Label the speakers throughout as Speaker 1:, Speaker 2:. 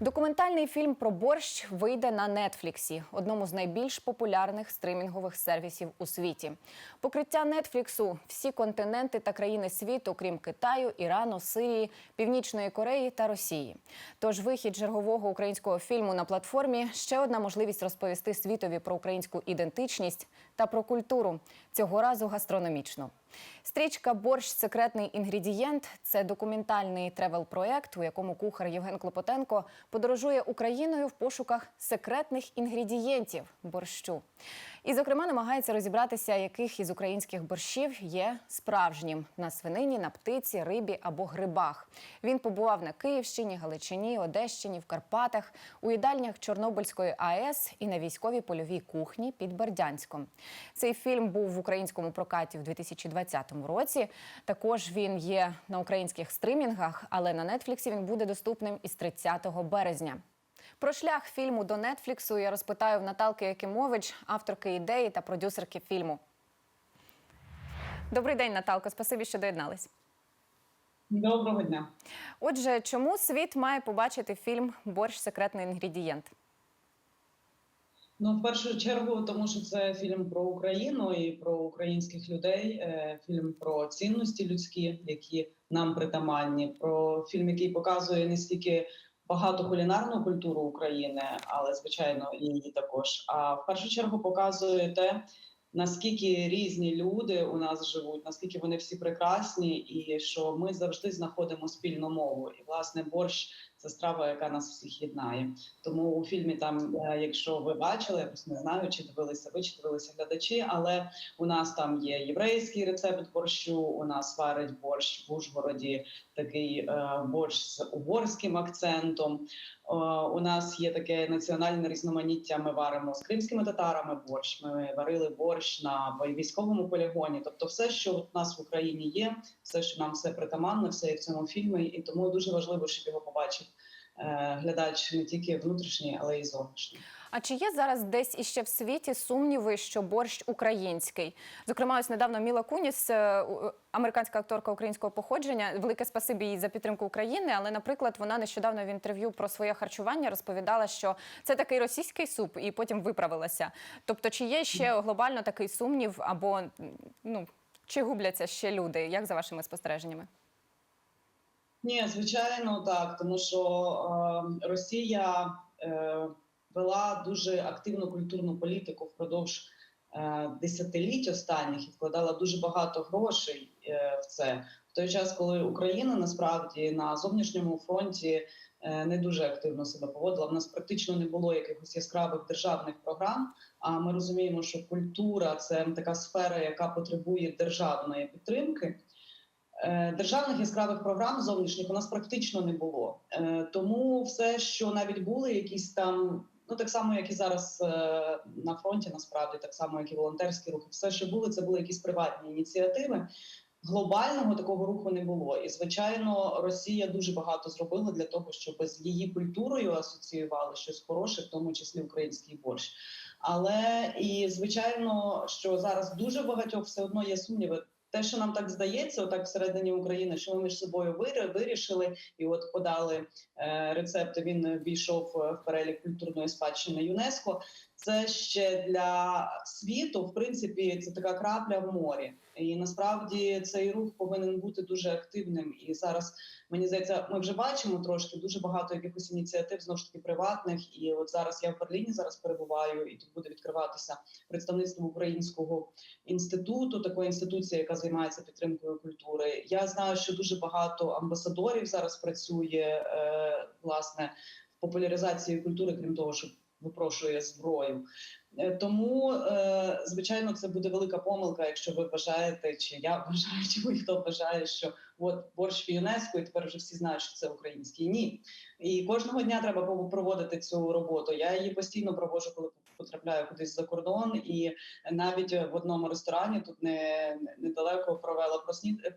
Speaker 1: Документальний фільм про борщ вийде на Нетфліксі, одному з найбільш популярних стримінгових сервісів у світі. Покриття Нетфліксу всі континенти та країни світу, крім Китаю, Ірану, Сирії, Північної Кореї та Росії. Тож вихід чергового українського фільму на платформі ще одна можливість розповісти світові про українську ідентичність та про культуру цього разу гастрономічно. Стрічка Борщ секретний інгредієнт це документальний тревел-проект, у якому кухар Євген Клопотенко подорожує Україною в пошуках секретних інгредієнтів борщу. І, зокрема, намагається розібратися, яких із українських борщів є справжнім на свинині, на птиці, рибі або грибах. Він побував на Київщині, Галичині, Одещині, в Карпатах, у їдальнях Чорнобильської АЕС і на військовій польовій кухні під Бердянськом. Цей фільм був в українському прокаті в 2020 році. Також він є на українських стримінгах, але на Нетфліксі він буде доступним із 30 березня. Про шлях фільму до Нетфліксу я розпитаю в Наталки Якимович, авторки ідеї та продюсерки фільму. Добрий день, Наталко. Спасибі, що доєднались.
Speaker 2: Доброго дня.
Speaker 1: Отже, чому світ має побачити фільм Борщ секретний інгредієнт?
Speaker 2: Ну, в першу чергу, тому що це фільм про Україну і про українських людей, е, фільм про цінності людські, які нам притаманні, про фільм, який показує не стільки багато кулінарну культуру України, але звичайно її також. А в першу чергу показує те, наскільки різні люди у нас живуть, наскільки вони всі прекрасні, і що ми завжди знаходимо спільну мову. І власне борщ це страва, яка нас всіх єднає. Тому у фільмі там, е, якщо ви бачили, я просто не знаю, чи дивилися ви, чи дивилися глядачі, але у нас там є єврейський рецепт борщу. У нас варить борщ в Ужгороді, такий е, борщ з угорським акцентом. Е, у нас є таке національне різноманіття. Ми варимо з кримськими татарами борщ. Ми варили борщ на військовому полігоні. Тобто, все, що у нас в Україні є, все, що нам все притаманне, все є в цьому фільмі, і тому дуже важливо, щоб його побачив е, глядач не тільки внутрішній, але й зовнішній.
Speaker 1: А чи є зараз десь іще в світі сумніви, що борщ український? Зокрема, ось недавно Міла Куніс, е, американська акторка українського походження, велике спасибі їй за підтримку України. Але, наприклад, вона нещодавно в інтерв'ю про своє харчування розповідала, що це такий російський суп, і потім виправилася. Тобто, чи є ще глобально такий сумнів, або ну чи губляться ще люди? Як за вашими спостереженнями?
Speaker 2: Ні, звичайно, так, тому що е, Росія е, вела дуже активну культурну політику впродовж е, десятиліть останніх і вкладала дуже багато грошей е, в це. В той час, коли Україна насправді на зовнішньому фронті е, не дуже активно себе поводила. В нас практично не було якихось яскравих державних програм. А ми розуміємо, що культура це така сфера, яка потребує державної підтримки. Е, Державних яскравих програм зовнішніх у нас практично не було. Е, Тому все, що навіть були якісь там, ну так само, як і зараз е, на фронті, насправді, так само, як і волонтерські рухи, все, що були, це були якісь приватні ініціативи. Глобального такого руху не було. І, звичайно, Росія дуже багато зробила для того, щоб з її культурою асоціювали щось хороше, в тому числі український борщ. Але і звичайно, що зараз дуже багатьох все одно є сумніви. Те, що нам так здається, отак всередині України, що ми між собою вир- вирішили, і от подали е, рецепт. Він війшов е, в перелік культурної спадщини ЮНЕСКО. Це ще для світу, в принципі, це така крапля в морі. І насправді цей рух повинен бути дуже активним. І зараз мені здається, ми вже бачимо трошки дуже багато якихось ініціатив знову ж таки приватних. І от зараз я в Берліні зараз перебуваю, і тут буде відкриватися представництво українського інституту, такої інституції, яка займається підтримкою культури. Я знаю, що дуже багато амбасадорів зараз працює е, власне в популяризації культури, крім того, що випрошує зброю. Е, Тому, е, звичайно, це буде велика помилка, якщо ви вважаєте, чи я вважаю, чи будь-хто вважає, що от борщ в ЮНЕСКО, і тепер вже всі знають, що це український. Ні. І кожного дня треба проводити цю роботу. Я її постійно проводжу, коли потрапляю кудись за кордон, і навіть в одному ресторані тут не не- недалеко провела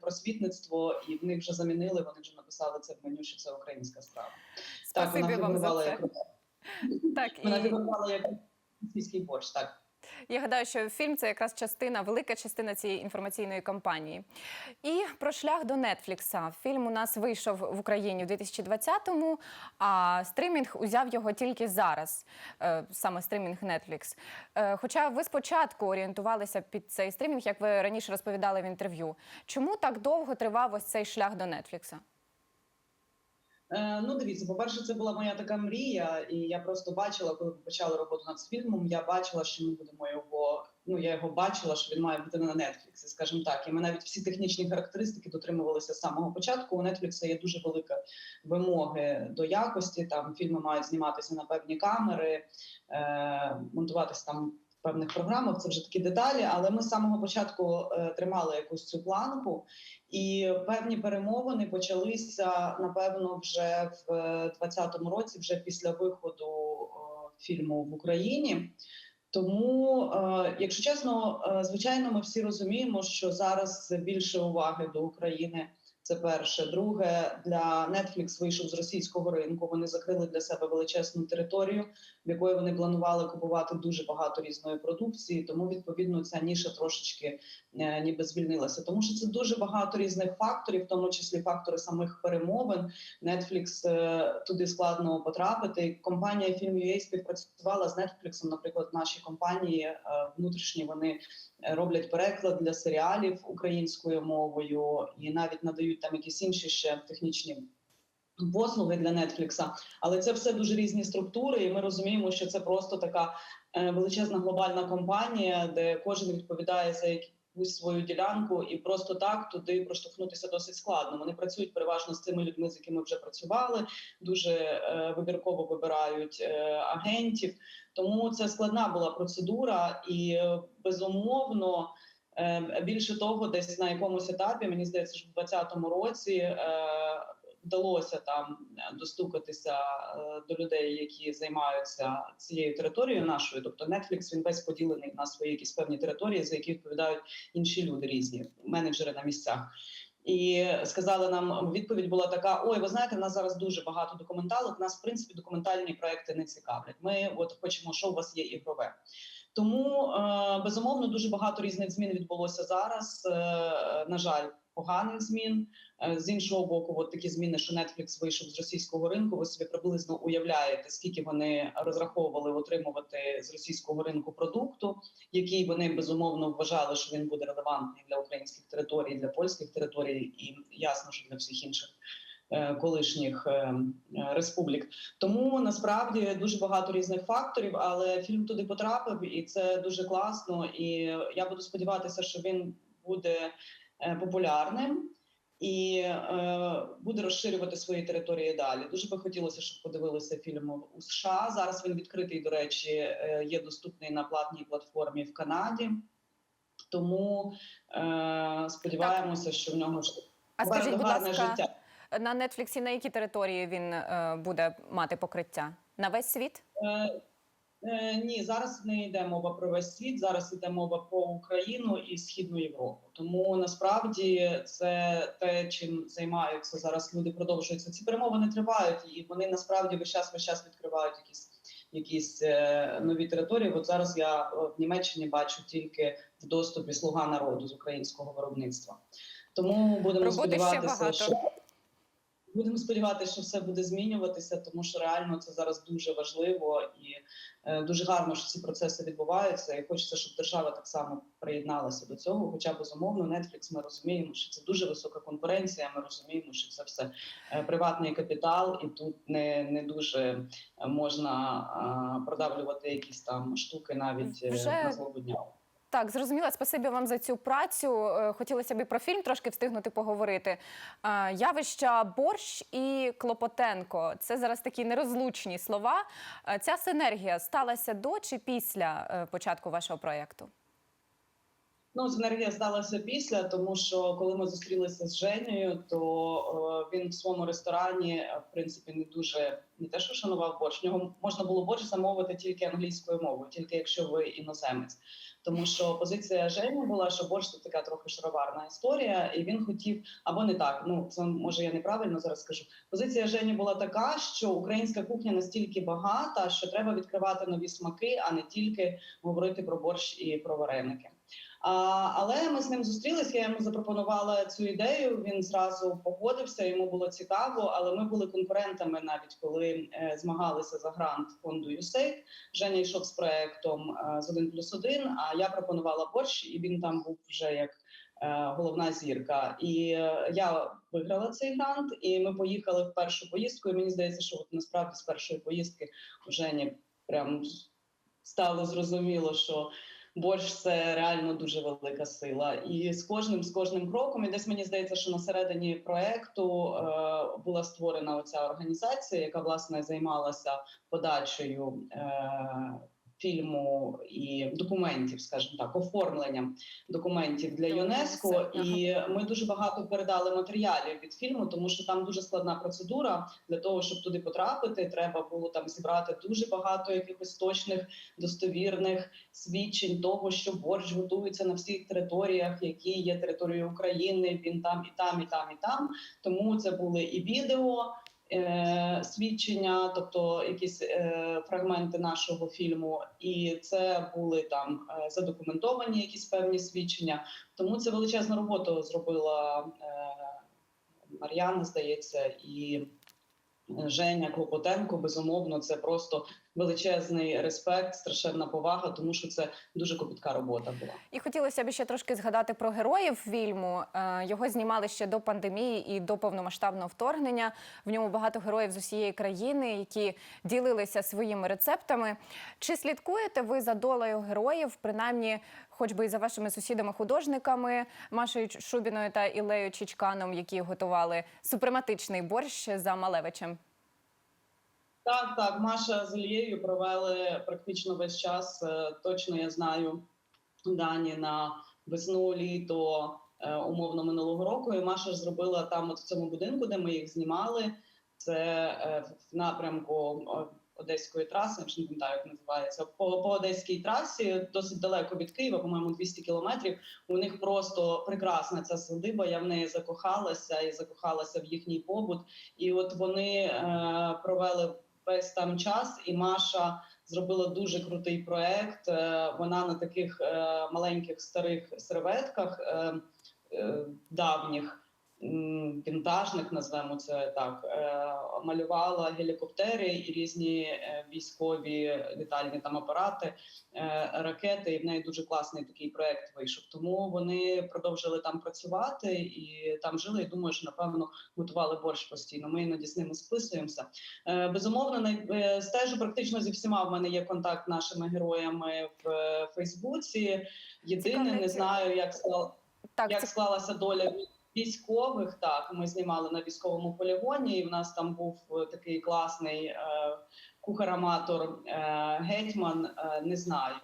Speaker 2: просвітництво, і в них вже замінили. Вони вже написали це в меню, що це українська страва. Так, вона
Speaker 1: вам за це.
Speaker 2: як
Speaker 1: Так,
Speaker 2: вона
Speaker 1: і...
Speaker 2: фігурувала як російський борщ. Так.
Speaker 1: Я гадаю, що фільм це якраз частина, велика частина цієї інформаційної кампанії. І про шлях до Нетфлікса. Фільм у нас вийшов в Україні в 2020-му, а стримінг узяв його тільки зараз, е, саме стримінг Netflix. Е, Хоча ви спочатку орієнтувалися під цей стримінг, як ви раніше розповідали в інтерв'ю. Чому так довго тривав ось цей шлях до Нетфлікса?
Speaker 2: Е, Ну, дивіться, по-перше, це була моя така мрія, і я просто бачила, коли ми почали роботу над фільмом. Я бачила, що ми будемо його. Ну я його бачила, що він має бути на Нетфліксі, скажімо так. І ми навіть всі технічні характеристики дотримувалися з самого початку. У Нетфлікса є дуже велика вимоги до якості. Там фільми мають зніматися на певні камери, е, монтуватися там. Певних програмах це вже такі деталі, але ми з самого початку е, тримали якусь цю планку, і певні перемовини почалися напевно вже в 2020 році, вже після виходу е, фільму в Україні. Тому, е, якщо чесно, е, звичайно, ми всі розуміємо, що зараз більше уваги до України. Це перше. Друге, для Netflix вийшов з російського ринку. Вони закрили для себе величезну територію, в якої вони планували купувати дуже багато різної продукції. Тому відповідно ця ніша трошечки е, ніби звільнилася. Тому що це дуже багато різних факторів, в тому числі фактори самих перемовин. Netflix е, туди складно потрапити. Компанія Film.ua співпрацювала з Netflix, наприклад, наші компанії е, внутрішні вони е, роблять переклад для серіалів українською мовою і навіть надають там якісь інші ще технічні. Послуги для Нетфлікса, але це все дуже різні структури, і ми розуміємо, що це просто така е, величезна глобальна компанія, де кожен відповідає за якусь свою ділянку, і просто так туди проштовхнутися досить складно. Вони працюють переважно з цими людьми, з якими вже працювали, дуже е, вибірково вибирають е, агентів. Тому це складна була процедура, і безумовно. Е, Більше того, десь на якомусь етапі, мені здається, що в 2020 році е, вдалося там достукатися е, до людей, які займаються цією територією нашою. Тобто Netflix, він весь поділений на свої якісь певні території, за які відповідають інші люди різні менеджери на місцях. І сказали нам відповідь була така: ой, ви знаєте, в нас зараз дуже багато документалок. Нас в принципі документальні проекти не цікавлять. Ми от хочемо, що у вас є ігрове. Тому е, безумовно дуже багато різних змін відбулося зараз. Е, на жаль, поганих змін. Е, З іншого боку, от такі зміни, що Netflix вийшов з російського ринку. Ви собі приблизно уявляєте, скільки вони розраховували отримувати з російського ринку продукту, який вони безумовно вважали, що він буде релевантний для українських територій, для польських територій, і ясно, що для всіх інших. Е, Колишніх е, е, республік, тому насправді дуже багато різних факторів, але фільм туди потрапив, і це дуже класно. І я буду сподіватися, що він буде популярним і е, буде розширювати свої території далі. Дуже би хотілося, щоб подивилися фільм у США. Зараз він відкритий, до речі, е, є доступний на платній платформі в Канаді. Тому е, сподіваємося, що в нього ж гарне
Speaker 1: ласка,
Speaker 2: життя.
Speaker 1: На Нетфліксі на якій території він е, буде мати покриття? На весь світ?
Speaker 2: Е, е, ні, зараз не йде мова про весь світ. Зараз йде мова про Україну і Східну Європу. Тому насправді це те, чим займаються зараз. Люди продовжуються. Ці перемовини тривають, і вони насправді весь час весь час відкривають якісь якісь е, нові території. От зараз я е, в Німеччині бачу тільки в доступі слуга народу з українського виробництва. Тому будемо
Speaker 1: Роботи
Speaker 2: сподіватися, що Будемо сподіватися, що все буде змінюватися, тому що реально це зараз дуже важливо і е, дуже гарно, що ці процеси відбуваються. І хочеться, щоб держава так само приєдналася до цього. Хоча безумовно, Netflix, ми розуміємо, що це дуже висока конкуренція. Ми розуміємо, що це все е, приватний капітал, і тут не, не дуже е, можна е, продавлювати якісь там штуки навіть е, на злобу дня.
Speaker 1: Так, зрозуміла. Спасибі вам за цю працю. Е, Хотілося б і про фільм трошки встигнути поговорити. Е, Явища борщ і Клопотенко це зараз такі нерозлучні слова. Е, Ця синергія сталася до чи після початку вашого проєкту?
Speaker 2: Ну, синергія сталася після, тому що коли ми зустрілися з Женєю, то е, він в своєму ресторані е, в принципі не дуже не те, що шанував борщ. Нього можна було борщ замовити тільки англійською мовою, тільки якщо ви іноземець. Тому що позиція Жені була, що борщ це така трохи шароварна історія, і він хотів або не так. Ну це може я неправильно зараз скажу. Позиція Жені була така, що українська кухня настільки багата, що треба відкривати нові смаки, а не тільки говорити про борщ і про вареники. Але ми з ним зустрілися. Я йому запропонувала цю ідею. Він зразу погодився. Йому було цікаво, але ми були конкурентами навіть коли е, змагалися за грант фонду USAID. Женя йшов з проектом е, з 1 плюс 1, А я пропонувала борщ, і він там був вже як. е, Головна зірка, і я виграла цей грант, і ми поїхали в першу поїздку. І мені здається, що от насправді з першої поїздки у Жені прям стало зрозуміло, що борщ це реально дуже велика сила. І з кожним з кожним кроком, і десь мені здається, що на середині проекту е, була створена оця організація, яка власне займалася подачею. Е, Фільму і документів, скажімо так, оформленням документів для ЮНЕСКО, і ми дуже багато передали матеріалів від фільму, тому що там дуже складна процедура. Для того щоб туди потрапити, треба було там зібрати дуже багато якихось точних достовірних свідчень того, що борщ готується на всіх територіях, які є територією України. Він там і там, і там, і там. Тому це були і відео. Е, Свідчення, тобто якісь е, фрагменти нашого фільму, і це були там е, задокументовані якісь певні свідчення. Тому це величезну роботу зробила Мар'яна, здається, і Женя Клопотенко. Безумовно, це просто величезний респект, страшенна повага, тому що це дуже копітка робота була.
Speaker 1: І хотілося б ще трошки згадати про героїв фільму. Е, Його знімали ще до пандемії і до повномасштабного вторгнення. В ньому багато героїв з усієї країни, які ділилися своїми рецептами. Чи слідкуєте ви за долею героїв, принаймні, хоч би і за вашими сусідами-художниками Машею Шубіною та Ілею Чичканом, які готували супрематичний борщ за Малевичем?
Speaker 2: Так, так, Маша з Ілією провели практично весь час. Е, Точно я знаю дані на весну, літо е, умовно минулого року. І Маша ж зробила там, от в цьому будинку, де ми їх знімали. Це е, в напрямку Одеської траси, я не пам'ятаю, як називається, по, по Одеській трасі, досить далеко від Києва, по-моєму, 200 кілометрів. У них просто прекрасна ця садиба. Я в неї закохалася і закохалася в їхній побут. І от вони е, провели весь там час, і Маша зробила дуже крутий проект. Е, вона на таких е, маленьких старих серветках е, давніх. Вінтажних назвемо це так, е, малювала гелікоптери і різні е, військові літальні там апарати, е, ракети. І в неї дуже класний такий проект вийшов. Тому вони продовжили там працювати і там жили. І думаю, що напевно готували борщ постійно. Ми іноді з ними списуємося. Безумовно, стежу практично зі всіма. В мене є контакт з нашими героями в Фейсбуці. Єдине, не знаю, як склала
Speaker 1: Так,
Speaker 2: як склалася доля військових. Так, ми знімали на військовому полігоні, і в нас там був е, такий класний е, кухар-аматор е, гетьман. Не знаю.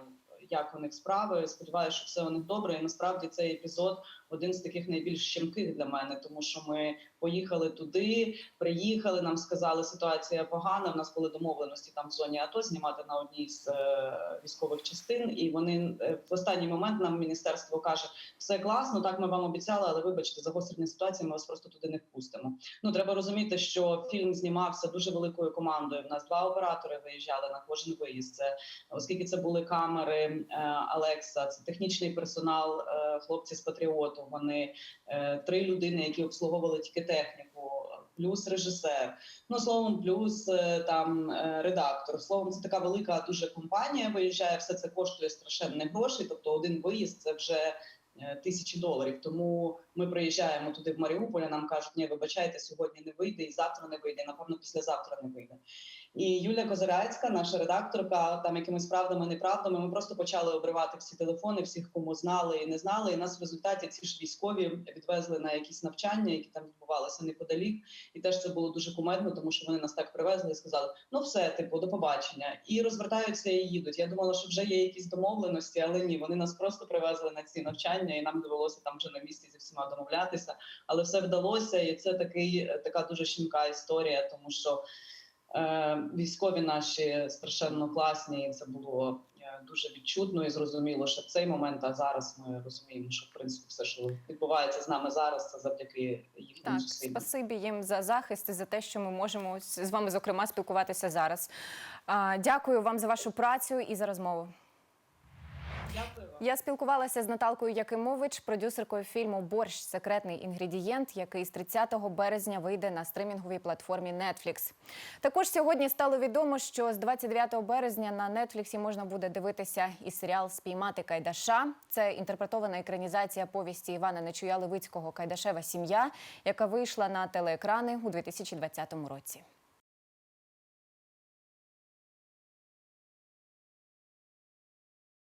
Speaker 2: Як у них справи? Сподіваюся, що все у них добре. І насправді цей епізод один з таких найбільш щемких для мене, тому що ми поїхали туди, приїхали. Нам сказали, ситуація погана. В нас були домовленості там в зоні АТО знімати на одній з е, військових частин. І вони е, в останній момент нам міністерство каже: все класно, так ми вам обіцяли, але вибачте, загострення ситуації. Ми вас просто туди не впустимо. Ну треба розуміти, що фільм знімався дуже великою командою. У нас два оператори виїжджали на кожен виїзд. Це оскільки це були камери Алекса, це технічний персонал, е, хлопці з патріоту. Вони е, три людини, які обслуговували тільки техніку, плюс режисер. Ну словом, плюс е, там е, редактор. Словом, це така велика дуже компанія. Виїжджає, все це коштує страшенних грошей. Тобто, один виїзд це вже. е, Тисячі доларів, тому ми приїжджаємо туди в Маріуполь. Нам кажуть, ні, вибачайте, сьогодні не вийде, і завтра не вийде. Напевно, післязавтра не вийде. І Юлія Козиряцька, наша редакторка, там якимись правдами, неправдами. Ми просто почали обривати всі телефони, всіх, кому знали і не знали. І нас в результаті ці ж військові відвезли на якісь навчання, які там відбувалися неподалік. І теж це було дуже кумедно, тому що вони нас так привезли і сказали: ну все, типу, до побачення. І розвертаються і їдуть. Я думала, що вже є якісь домовленості, але ні, вони нас просто привезли на ці навчання, і нам довелося там вже на місці зі всіма домовлятися. Але все вдалося, і це такий така дуже щемка історія, тому що. Е, військові наші страшенно класні, і це було е, дуже відчутно і зрозуміло, що в цей момент, а зараз ми розуміємо, що в принципі все, що відбувається з нами зараз, це завдяки їхнім
Speaker 1: Так,
Speaker 2: зусиллям.
Speaker 1: спасибі їм за захист і за те, що ми можемо з вами, зокрема, спілкуватися зараз. Дякую вам за вашу працю і за розмову. Я спілкувалася з Наталкою Якимович, продюсеркою фільму Борщ секретний інгредієнт, який з 30 березня вийде на стримінговій платформі Netflix. Також сьогодні стало відомо, що з 29 березня на Netflix можна буде дивитися і серіал Спіймати Кайдаша. Це інтерпретована екранізація повісті Івана Нечуя Левицького Кайдашева сім'я, яка вийшла на телеекрани у 2020 році.